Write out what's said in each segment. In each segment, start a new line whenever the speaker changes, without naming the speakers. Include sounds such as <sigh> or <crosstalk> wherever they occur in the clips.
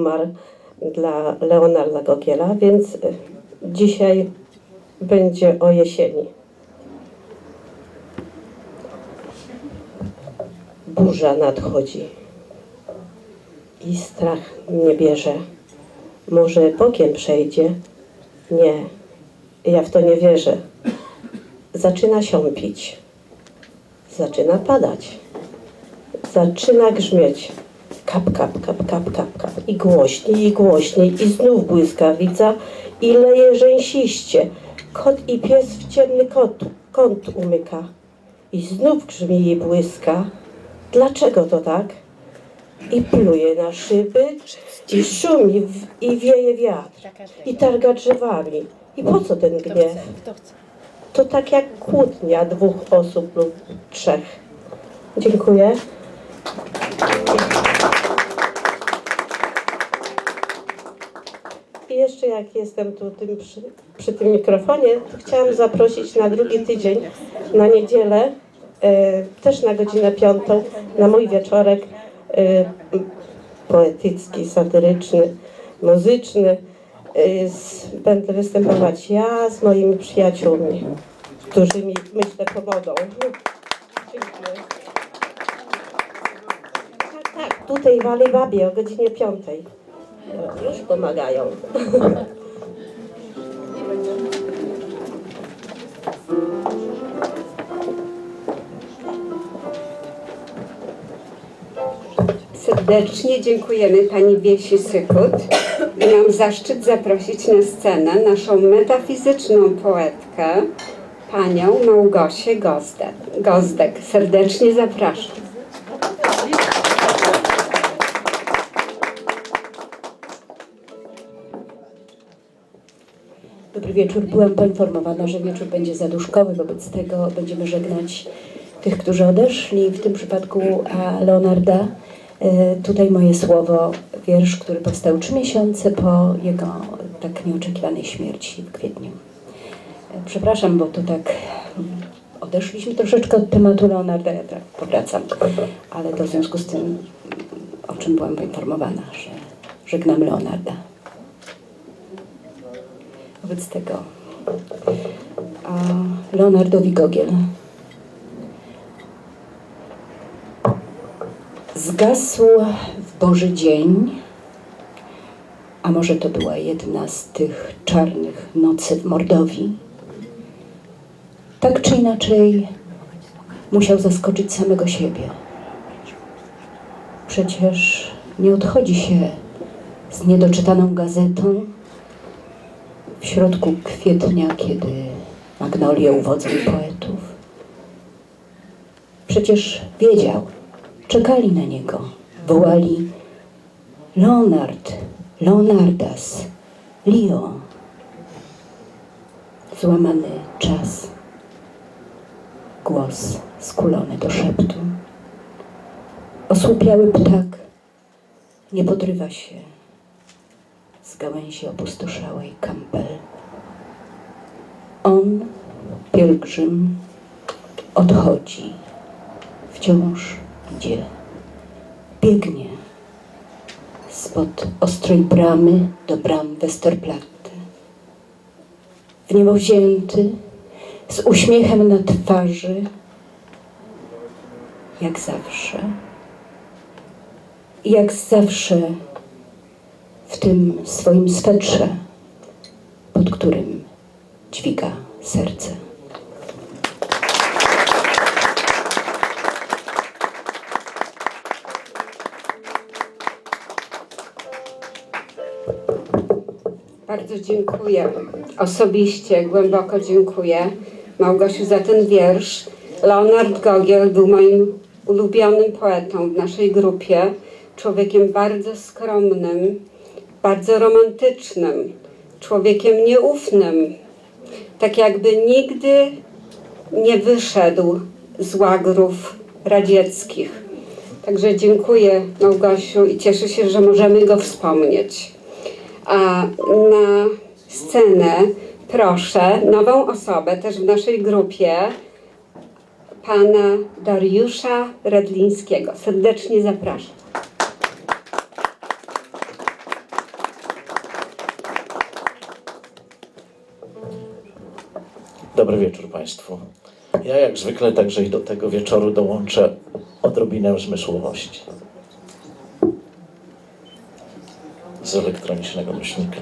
umarł dla Leonarda Gogiela, więc y, dzisiaj będzie o jesieni. Burza nadchodzi i strach mnie bierze. Może bokiem przejdzie? Nie, ja w to nie wierzę. Zaczyna siąpić, zaczyna padać, zaczyna grzmieć. Kap, kap, kap, kap, kap, kap. I głośniej, i głośniej, i znów błyskawica, i leje rzęsiście. Kot i pies w ciemny kot, kąt umyka. I znów grzmi i błyska. Dlaczego to tak? I pluje na szyby, i szumi w, i wieje wiatr, i targa drzewami. I po co ten gniew? To tak jak kłótnia dwóch osób lub trzech. Dziękuję. Jeszcze jak jestem tu tym przy, przy tym mikrofonie, to chciałam zaprosić na drugi tydzień, na niedzielę, e, też na godzinę piątą, na mój wieczorek e, poetycki, satyryczny, muzyczny. E, z, będę występować ja z moimi przyjaciółmi, którzy mi myślę pomogą. Dziękuję. Tak, tak, tutaj w Alej Babie o godzinie piątej. Już pomagają.
Serdecznie dziękujemy Pani Wiesi Sykut i mam zaszczyt zaprosić na scenę naszą metafizyczną poetkę, Panią Małgosię. Gozdek. Serdecznie zapraszam.
Wieczór. Byłam poinformowana, że wieczór będzie zaduszkowy, wobec tego będziemy żegnać tych, którzy odeszli. W tym przypadku a Leonarda. E, Tutaj moje słowo, wiersz, który powstał trzy miesiące po jego tak nieoczekiwanej śmierci w kwietniu. E, Przepraszam, bo to tak mm, odeszliśmy troszeczkę od tematu Leonarda, ja tak powracam, ale to w związku z tym, o czym byłam poinformowana, że żegnam Leonarda. Wobec tego Leonardowi Gogiel zgasł w Boży dzień, a może to była jedna z tych czarnych nocy w Mordowi. Tak czy inaczej musiał zaskoczyć samego siebie. Przecież nie odchodzi się z niedoczytaną gazetą, w środku kwietnia, kiedy magnolie uwodzą poetów. Przecież wiedział, czekali na niego, wołali Leonard, Leonardas, Leo. Złamany czas, głos skulony do szeptu. Osłupiały ptak nie podrywa się z gałęzi opustoszałej kampel. On, pielgrzym, odchodzi, wciąż idzie, biegnie spod ostrej bramy do bram Westerplatte. W niebo wzięty, z uśmiechem na twarzy, jak zawsze, jak zawsze w tym swoim swetrze, pod którym dźwiga serce.
Bardzo dziękuję. Osobiście głęboko dziękuję Małgosiu za ten wiersz. Leonard Gogiel był moim ulubionym poetą w naszej grupie. Człowiekiem bardzo skromnym, bardzo romantycznym, człowiekiem nieufnym. Tak jakby nigdy nie wyszedł z łagrów radzieckich. Także dziękuję Małgosiu i cieszę się, że możemy go wspomnieć. A na scenę proszę nową osobę też w naszej grupie, pana Dariusza Redlińskiego. Serdecznie zapraszam.
Dobry wieczór Państwu. Ja jak zwykle także i do tego wieczoru dołączę odrobinę zmysłowości. Z elektronicznego myślnika.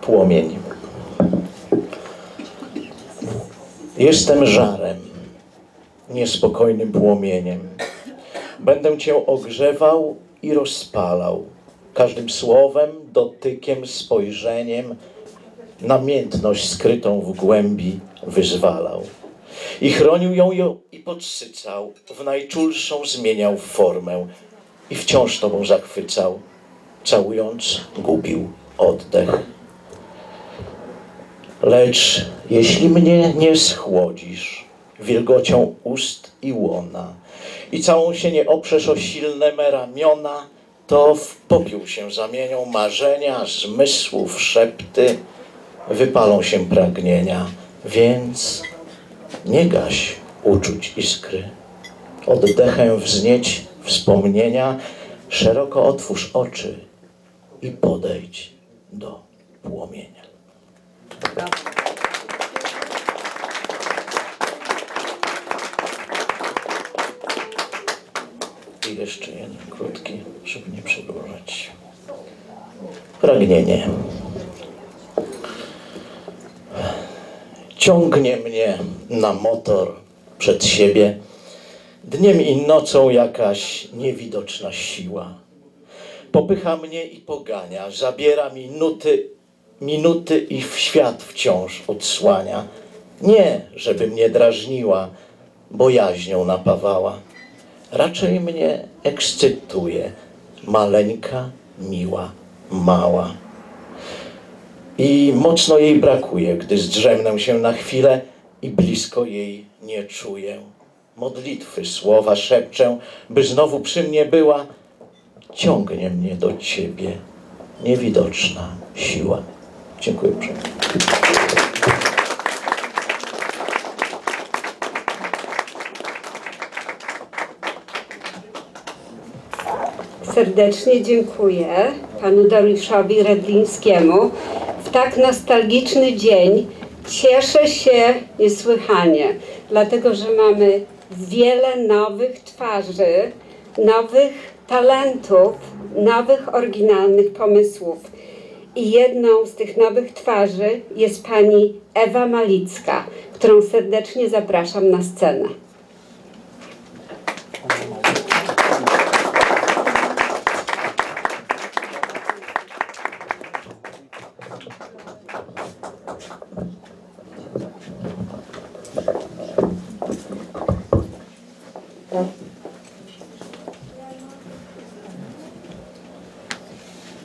Płomień. Jestem żarem, niespokojnym płomieniem. Będę Cię ogrzewał i rozpalał. Każdym słowem, dotykiem, spojrzeniem, namiętność skrytą w głębi wyzwalał. I chronił ją ją i podsycał, w najczulszą zmieniał formę i wciąż Tobą zachwycał, całując gubił oddech. Lecz jeśli mnie nie schłodzisz wilgocią ust i łona i całą się nie oprzesz o silne me ramiona, to w popiół się zamienią marzenia, zmysłów, szepty, wypalą się pragnienia, więc nie gaś uczuć iskry. Oddechem wznieć wspomnienia, szeroko otwórz oczy i podejdź do płomienia. I jeszcze jeden krótki, żeby nie przedłużać. Pragnienie. Ciągnie mnie na motor przed siebie. Dniem i nocą jakaś niewidoczna siła. Popycha mnie i pogania, zabiera minuty, minuty i w świat wciąż odsłania. Nie, żeby mnie drażniła, bo jaźnią napawała. Raczej mnie ekscytuje, maleńka, miła, mała i mocno jej brakuje, gdy zdrzemnę się na chwilę i blisko jej nie czuję. Modlitwy, słowa szepczę, by znowu przy mnie była. Ciągnie mnie do ciebie niewidoczna siła. Dziękuję uprzejmie.
Serdecznie dziękuję panu Dariuszowi Redlińskiemu. Tak nostalgiczny dzień cieszę się niesłychanie, dlatego że mamy wiele nowych twarzy, nowych talentów, nowych oryginalnych pomysłów. I jedną z tych nowych twarzy jest pani Ewa Malicka, którą serdecznie zapraszam na scenę.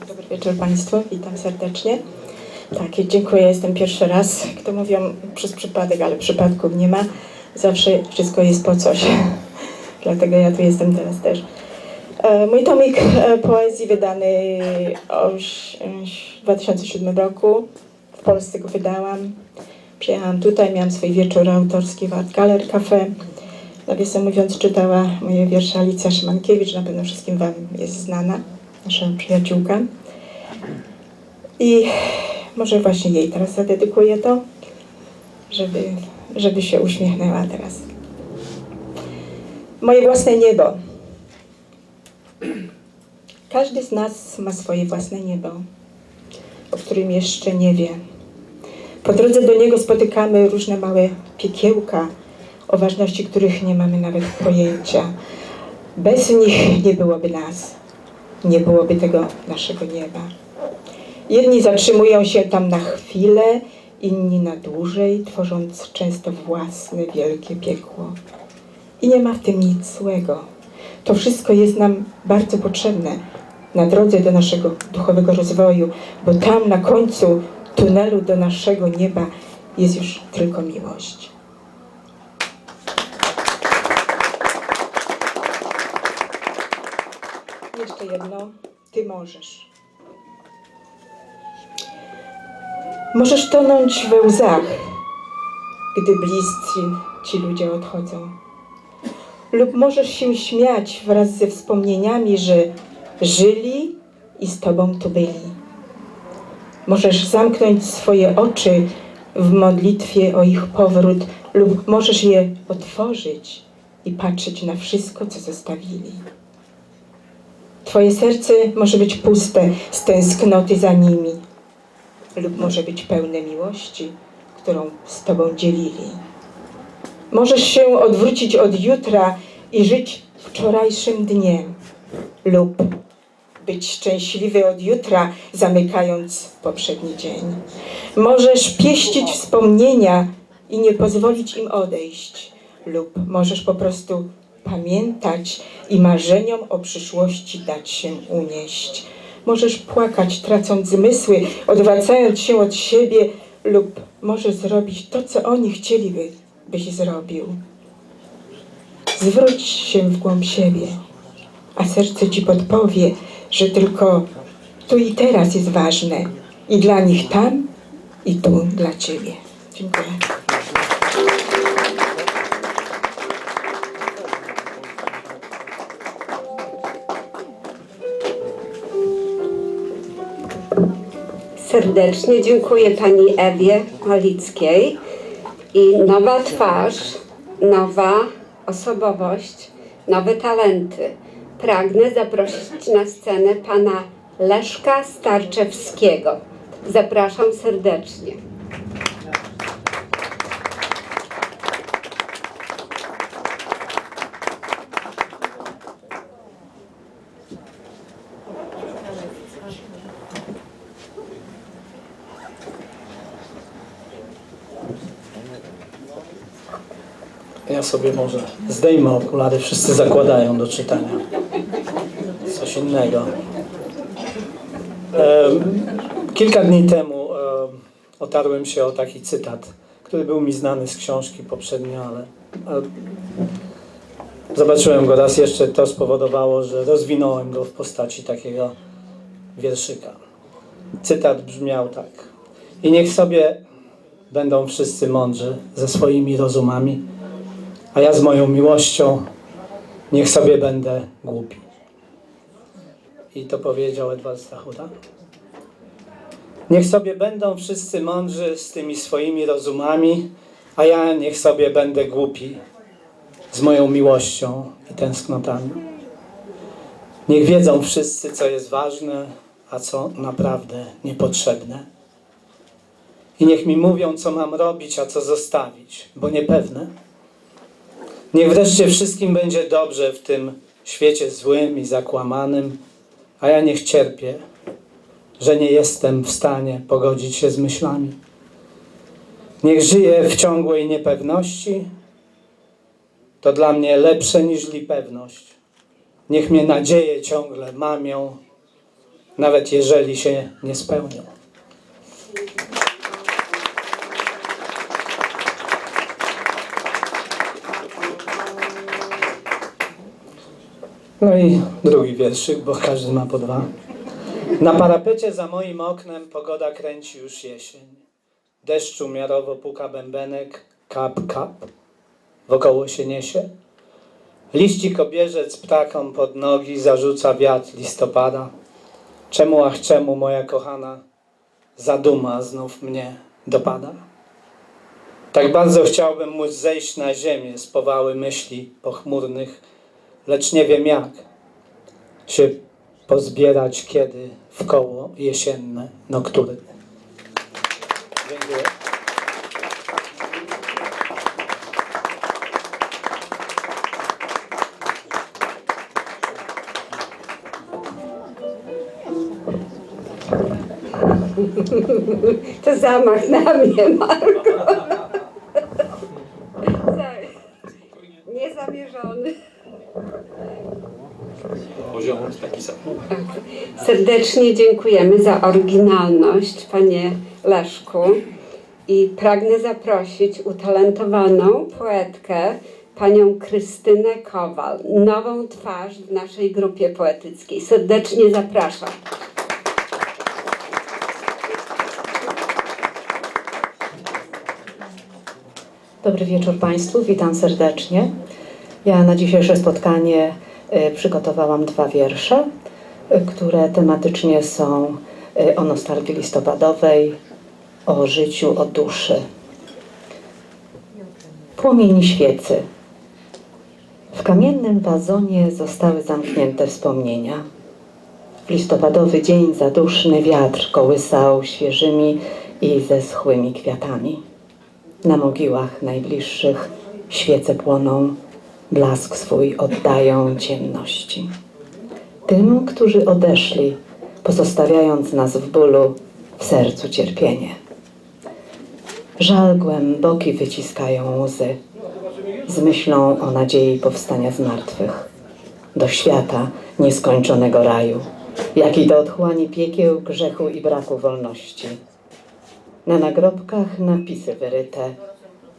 Dobry wieczór Państwu, witam serdecznie. Tak, dziękuję, jestem pierwszy raz. Jak to mówią, przez przypadek, ale przypadków nie ma. Zawsze wszystko jest po coś. <laughs> Dlatego ja tu jestem teraz też. E, Mój tomik e, poezji wydany w 2007 roku. W Polsce go wydałam. Przyjechałam tutaj, miałam swój wieczór autorski w Art Galer Cafe. Nawiasem mówiąc, czytała moje wiersze Alicja Szymankiewicz, na pewno wszystkim Wam jest znana, nasza przyjaciółka. I może właśnie jej teraz zadedykuję to, żeby, żeby się uśmiechnęła teraz. Moje własne niebo. Każdy z nas ma swoje własne niebo, o którym jeszcze nie wie. Po drodze do niego spotykamy różne małe piekiełka, o ważności których nie mamy nawet pojęcia. Bez nich nie byłoby nas, nie byłoby tego naszego nieba. Jedni zatrzymują się tam na chwilę, inni na dłużej, tworząc często własne wielkie piekło. I nie ma w tym nic złego. To wszystko jest nam bardzo potrzebne na drodze do naszego duchowego rozwoju, bo tam na końcu tunelu do naszego nieba jest już tylko miłość. Jeszcze jedno. Ty możesz. Możesz tonąć we łzach, gdy bliscy ci ludzie odchodzą. Lub możesz się śmiać wraz ze wspomnieniami, że żyli i z tobą tu byli. Możesz zamknąć swoje oczy, w modlitwie o ich powrót, lub możesz je otworzyć i patrzeć na wszystko, co zostawili. Twoje serce może być puste z tęsknoty za nimi, lub może być pełne miłości, którą z Tobą dzielili. Możesz się odwrócić od jutra i żyć wczorajszym dniem, lub być szczęśliwy od jutra, zamykając poprzedni dzień. Możesz pieścić wspomnienia i nie pozwolić im odejść, lub możesz po prostu pamiętać i marzeniom o przyszłości dać się unieść. Możesz płakać, tracąc zmysły, odwracając się od siebie, lub możesz zrobić to, co oni chcieliby, byś zrobił. Zwróć się w głąb siebie, a serce ci podpowie, że tylko tu i teraz jest ważne i dla nich tam, i tu dla ciebie. Dziękuję.
Serdecznie dziękuję pani Ewie Malickiej i nowa twarz, nowa osobowość, nowe talenty. Pragnę zaprosić na scenę pana Leszka Starczewskiego. Zapraszam serdecznie.
Ja sobie może zdejmę okulary, wszyscy zakładają do czytania. Innego. Kilka dni temu em, otarłem się o taki cytat, który był mi znany z książki poprzednio, ale zobaczyłem go raz jeszcze. To spowodowało, że rozwinąłem go w postaci takiego wierszyka. Cytat brzmiał tak. I niech sobie będą wszyscy mądrzy ze swoimi rozumami, a ja z moją miłością niech sobie będę głupi. I to powiedział Edward Stachuta. Niech sobie będą wszyscy mądrzy z tymi swoimi rozumami, a ja niech sobie będę głupi z moją miłością i tęsknotami. Niech wiedzą wszyscy, co jest ważne, a co naprawdę niepotrzebne. I niech mi mówią, co mam robić, a co zostawić, bo niepewne. Niech wreszcie wszystkim będzie dobrze w tym świecie złym i zakłamanym, a ja niech cierpię, że nie jestem w stanie pogodzić się z myślami. Niech żyję w ciągłej niepewności, to dla mnie lepsze niż pewność. Niech mnie nadzieje ciągle mamią, nawet jeżeli się nie spełnią. No i drugi wierszyk, bo każdy ma po dwa. Na parapecie za moim oknem pogoda kręci już jesień. Deszczu miarowo puka bębenek, kap, kap. Wokoło się niesie. Liścik obierzec ptakom pod nogi zarzuca wiatr listopada. Czemu, ach czemu, moja kochana, zaduma znów mnie dopada? Tak bardzo chciałbym móc zejść na ziemię z powały myśli pochmurnych, lecz nie wiem jak się pozbierać, kiedy w koło jesienne noktury. Dziękuję.
To zamach na mnie, Marko. Serdecznie dziękujemy za oryginalność, panie Leszku. I pragnę zaprosić utalentowaną poetkę, panią Krystynę Kowal, nową twarz w naszej grupie poetyckiej. Serdecznie zapraszam.
Dobry wieczór Państwu, witam serdecznie. Ja na dzisiejsze spotkanie e, przygotowałam dwa wiersze, które tematycznie są e, o nostalgii listopadowej o życiu, o duszy. Płomień świecy. W kamiennym wazonie zostały zamknięte wspomnienia. W listopadowy dzień zaduszny wiatr kołysał świeżymi i zeschłymi kwiatami. Na mogiłach najbliższych świece płoną, blask swój oddają ciemności. Tym, którzy odeszli, pozostawiając nas w bólu, w sercu cierpienie. Żal głęboki wyciskają łzy z myślą o nadziei powstania z martwych do świata nieskończonego raju, jak i do otchłani piekieł, grzechu i braku wolności. Na nagrobkach napisy wyryte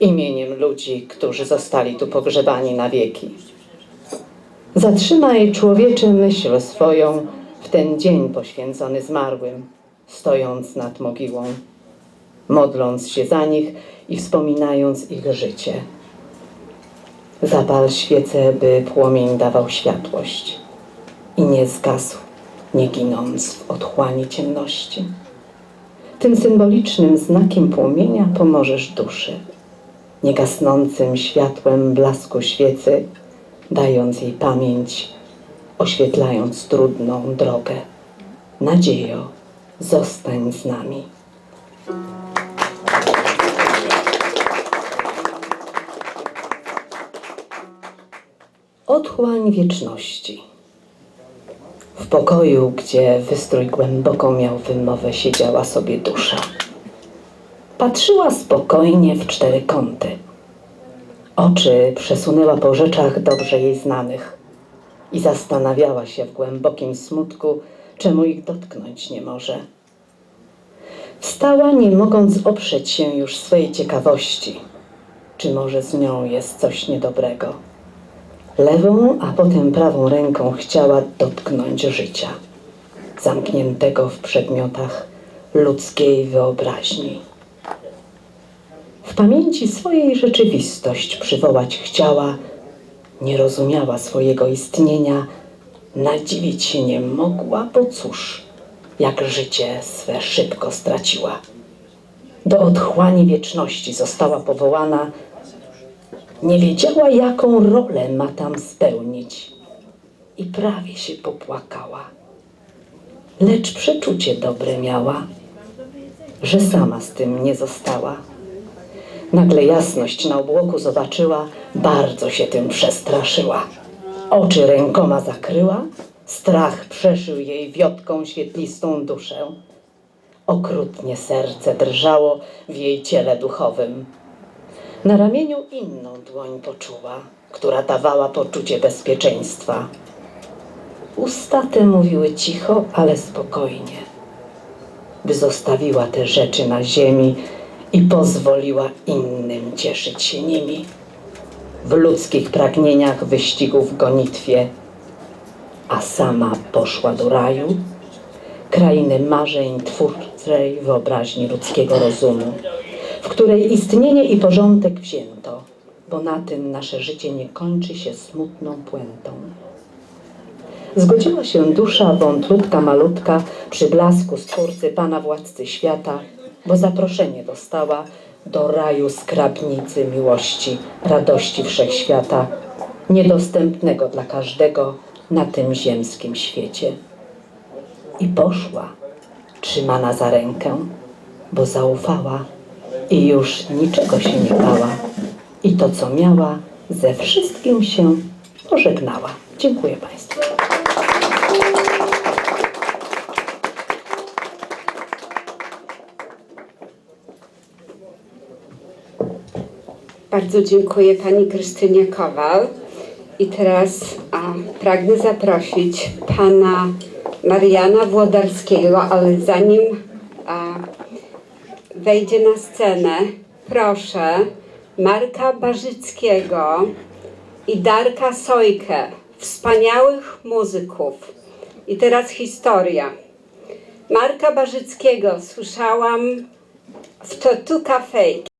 imieniem ludzi, którzy zostali tu pogrzebani na wieki. Zatrzymaj człowieczy myśl swoją w ten dzień poświęcony zmarłym, stojąc nad mogiłą, modląc się za nich i wspominając ich życie. Zapal świecę, by płomień dawał światłość i nie zgasł, nie ginąc w otchłani ciemności. Tym symbolicznym znakiem płomienia pomożesz duszy, niegasnącym światłem blasku świecy, dając jej pamięć, oświetlając trudną drogę. Nadziejo, zostań z nami. Otchłań wieczności. W pokoju, gdzie wystrój głęboką miał wymowę, siedziała sobie dusza. Patrzyła spokojnie w cztery kąty. Oczy przesunęła po rzeczach dobrze jej znanych i zastanawiała się w głębokim smutku, czemu ich dotknąć nie może. Wstała, nie mogąc oprzeć się już swej ciekawości, czy może z nią jest coś niedobrego. Lewą, a potem prawą ręką chciała dotknąć życia, zamkniętego w przedmiotach ludzkiej wyobraźni. W pamięci swojej rzeczywistość przywołać chciała, nie rozumiała swojego istnienia, nadziwić się nie mogła, bo cóż, jak życie swe szybko straciła. Do otchłani wieczności została powołana, nie wiedziała, jaką rolę ma tam spełnić i prawie się popłakała. Lecz przeczucie dobre miała, że sama z tym nie została. Nagle jasność na obłoku zobaczyła, bardzo się tym przestraszyła. Oczy rękoma zakryła, strach przeszył jej wiotką świetlistą duszę. Okrutnie serce drżało w jej ciele duchowym. Na ramieniu inną dłoń poczuła, która dawała poczucie bezpieczeństwa. Usta te mówiły cicho, ale spokojnie, by zostawiła te rzeczy na ziemi i pozwoliła innym cieszyć się nimi. W ludzkich pragnieniach wyścigów w gonitwie, a sama poszła do raju, krainy marzeń twórczej wyobraźni ludzkiego rozumu w której istnienie i porządek wzięto, bo na tym nasze życie nie kończy się smutną puentą. Zgodziła się dusza wątlutka malutka przy blasku stwórcy Pana Władcy Świata, bo zaproszenie dostała do raju skrabnicy miłości, radości wszechświata, niedostępnego dla każdego na tym ziemskim świecie. I poszła, trzymana za rękę, bo zaufała i już niczego się nie bała. I to, co miała, ze wszystkim się pożegnała. Dziękuję Państwu.
Bardzo dziękuję pani Krystynie Kowal. I teraz a, pragnę zaprosić pana Mariana Włodarskiego, ale zanim a, wejdzie na scenę, proszę Marka Barzyckiego i Darka Sojkę, wspaniałych muzyków. I teraz historia. Marka Barzyckiego słyszałam w Tortu Cafe.